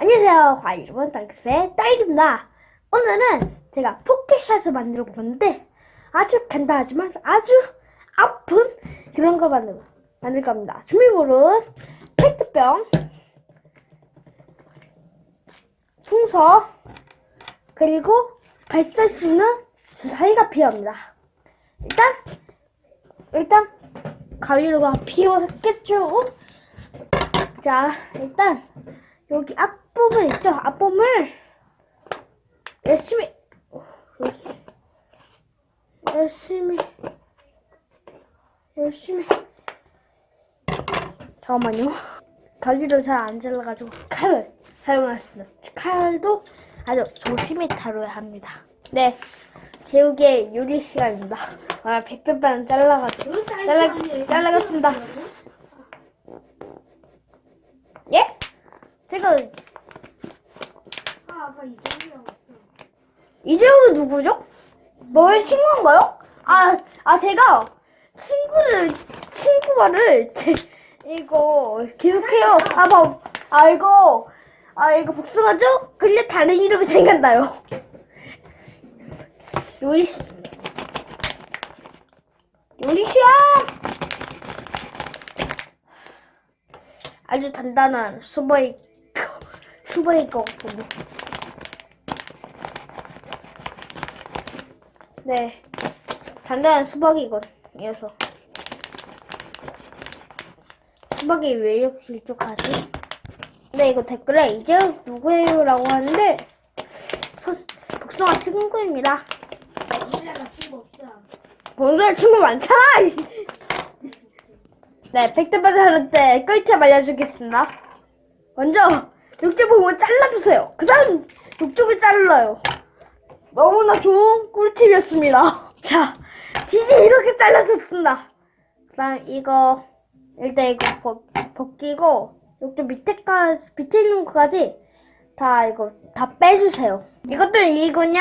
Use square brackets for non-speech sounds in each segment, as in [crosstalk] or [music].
안녕하세요. 과일 여러분, 딸기스의 딸기입니다. 오늘은 제가 포켓샷을 만들어 볼 건데 아주 간단하지만 아주 아픈 그런 걸 만들, 만들 겁니다. 준비물은 페트병, 풍선, 그리고 발사할 수 있는 주사위가 필요합니다. 일단, 일단 가위로가 필요했겠죠? 자, 일단 여기 앞 부분 있죠? 앞부분을 열심히 열심히 열심히 잠깐만요. 가위로 잘안 잘라가지고 칼을 사용하겠습니다. 칼도 아주 조심히 다뤄야 합니다. 네, 제욱의 요리 시간입니다. 아, 백두반 잘라가지고 잘라 잘라겠습니다. 예? 제가 아, 아까 이정이라고 했어. 이재욱이 누구죠? 너의 친구인가요? 아, 아 제가 친구를 친구 말을 제 이거 계속해요. 아, 봐, 아 이거 아 이거 복숭아죠? 근데 다른 이름이 생각나요. [laughs] 요리 시 요리 시간 아주 단단한 수박이 [laughs] 것 같군요. 네, 단단한 수박이건이어서 수박이 왜 이렇게 길쭉하지? 네, 이거 댓글에 이제 누구예요 라고 하는데 서, 복숭아 친구입니다. 이래가 친구 없어. 본소리 친구 많잖아. [laughs] 네, 백대바자 하는 때 꿀팁 알려주겠습니다. 먼저 육즙 부분 잘라주세요. 그 다음 육즙을 잘라요. 너무나 좋은 꿀팁이었습니다. [laughs] 자, 디지 이렇게 잘라줬습니다. 그 다음 이거 일단 이거 벗, 벗기고 육즙 밑에까지 밑에 있는 거까지 다 이거 다 빼주세요. 이것도 이군요.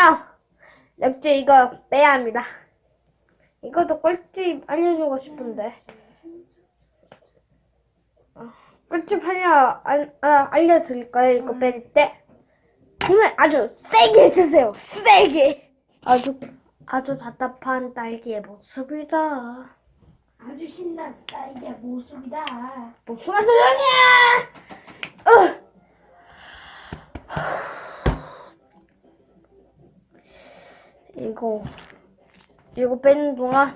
역시 이거 빼야 합니다. 이것도 꿀팁 알려주고 싶은데. 어, 꿀팁 하려 알, 아, 알려드릴까요? 이거 뺄 때. 힘을 아주 세게 해주세요. 세게. 아주 아주 답답한 딸기의 모습이다. 아주 신난 딸기의 모습이다. 목소리가 조용해. 어. 이거 이거 빼는 동안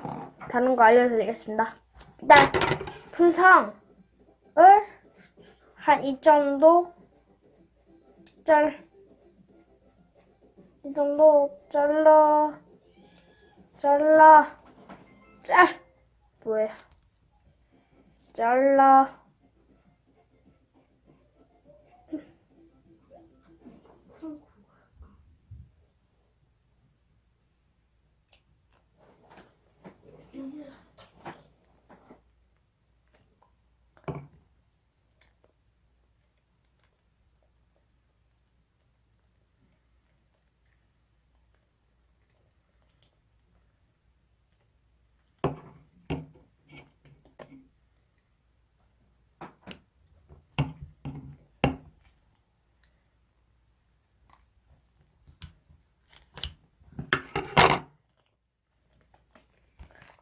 다른 거 알려드리겠습니다. 일단 풍상을 한 이 정도 잘 이 정도 잘라 잘라. 짤! 뭐야 잘라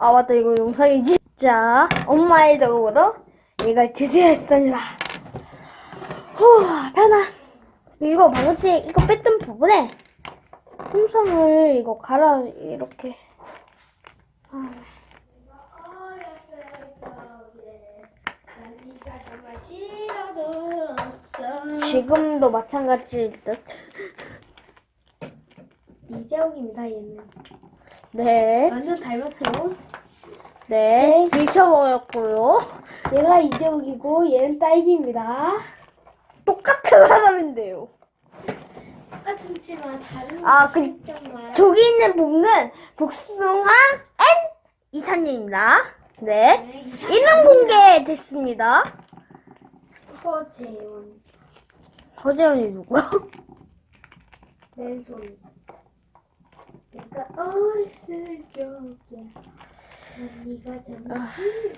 아 맞다 이거 영상이지 자 엄마의 도구로 이걸 드디어 했습니다 후 편안 이거 방금 전에 이거 뺐던 부분에 풍선을 이거 갈아 이렇게 싫어졌어. 지금도 마찬가지일 듯 이재욱입니다, 얘는. 네, 완전 닮았죠? 네, 지켜보였고요. 얘가 이재욱이고 얘는 딸기입니다. 똑같은 사람인데요. 똑같은 치마 다른 아, 그- 정말 저기 있는 분은 복숭아 N 이사님입니다. 네, 이름 공개 됐습니다. 허재원 허재현이 누구야? 맨손 내가 어렸을 적에 네가 정말 싫어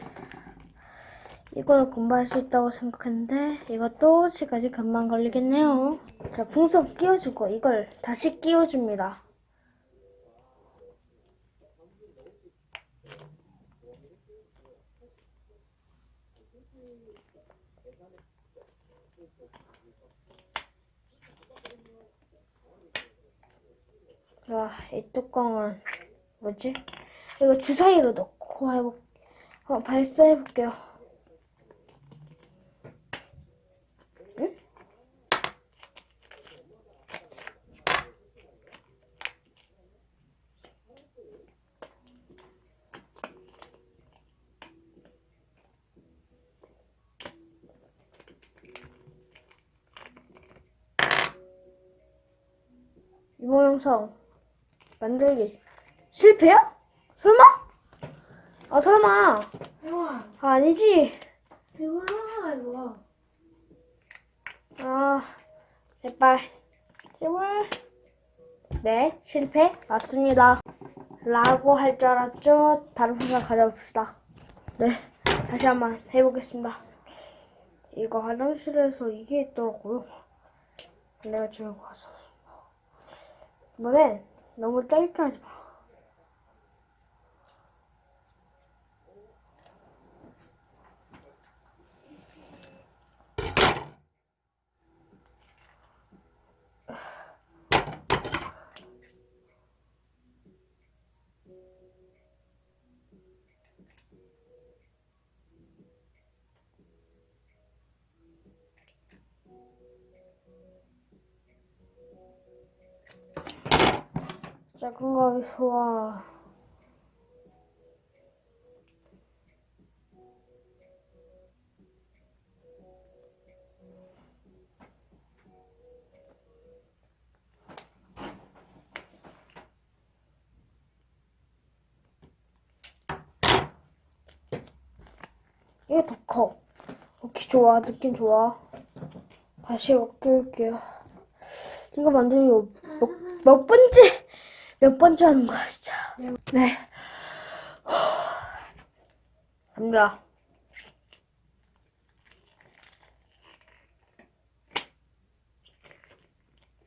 이거는 금방 할 수 있다고 생각했는데 이것도 시간이 금방 걸리겠네요. 자, 풍선 끼워주고 이걸 다시 끼워줍니다. 와, 이 뚜껑은 뭐지? 이거 주사위로 넣고 해볼, 어, 발사해볼게요. 응? 이번 영상 만들기. 실패야? 설마? 아 설마. 형아, 아, 아니지. 이거 하나가 뭐야? 아 제발. 제발. 네 실패. 맞습니다. 라고 할 줄 알았죠? 다른 풍선 가져봅시다. 네 다시 한번 해보겠습니다. 이거 화장실에서 이게 있더라고요. 내가 들고 가서. 이번엔 너무 짧게 하지 마 작은 거 좋아 이게 더 커. 오케이, 좋아. 느낌 좋아. 다시 엮을게요. 이거 만들기 몇, 몇 번째, 몇 번째 하는 거야, 진짜. 네. 갑니다.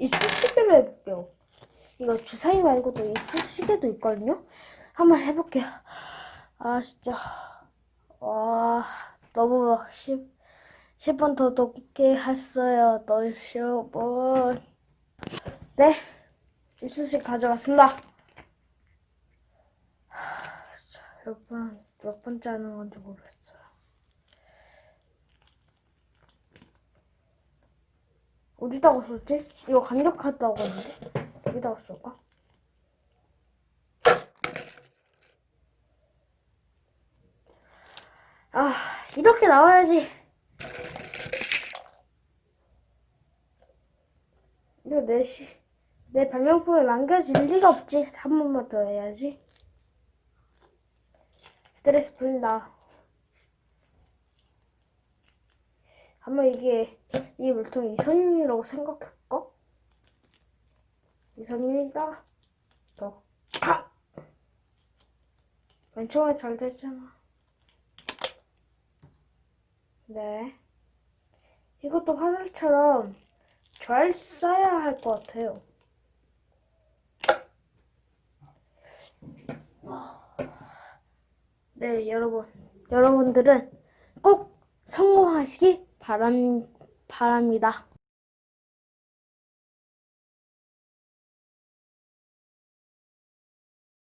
이쑤시개로 해볼게요. 이거 주사위 말고도 이쑤시개도 있거든요? 한번 해볼게요. 아, 진짜. 와, 너무 10, 10번 더 높게 했어요. 너 10번. 네, 이쑤시 가져왔습니다. 몇 번, 몇 번째 하는 건지 모르겠어요. 어디다가 썼지? 이거 간격하다고 했는데? 여기다가 쓸까? 아, 이렇게 나와야지. 이거 내 시, 내 발명품에 망가질 리가 없지. 한 번만 더 해야지. 스트레스 풀린다. 한번 이게, 이 물통이 이선윤이라고 생각할까? 이선윤이다. 더, 탁! 맨 처음에 잘 됐잖아. 네. 이것도 화살처럼 잘 쏴야 할 것 같아요. 네, 여러분. 여러분들은 꼭 성공하시기 바람, 바랍니다.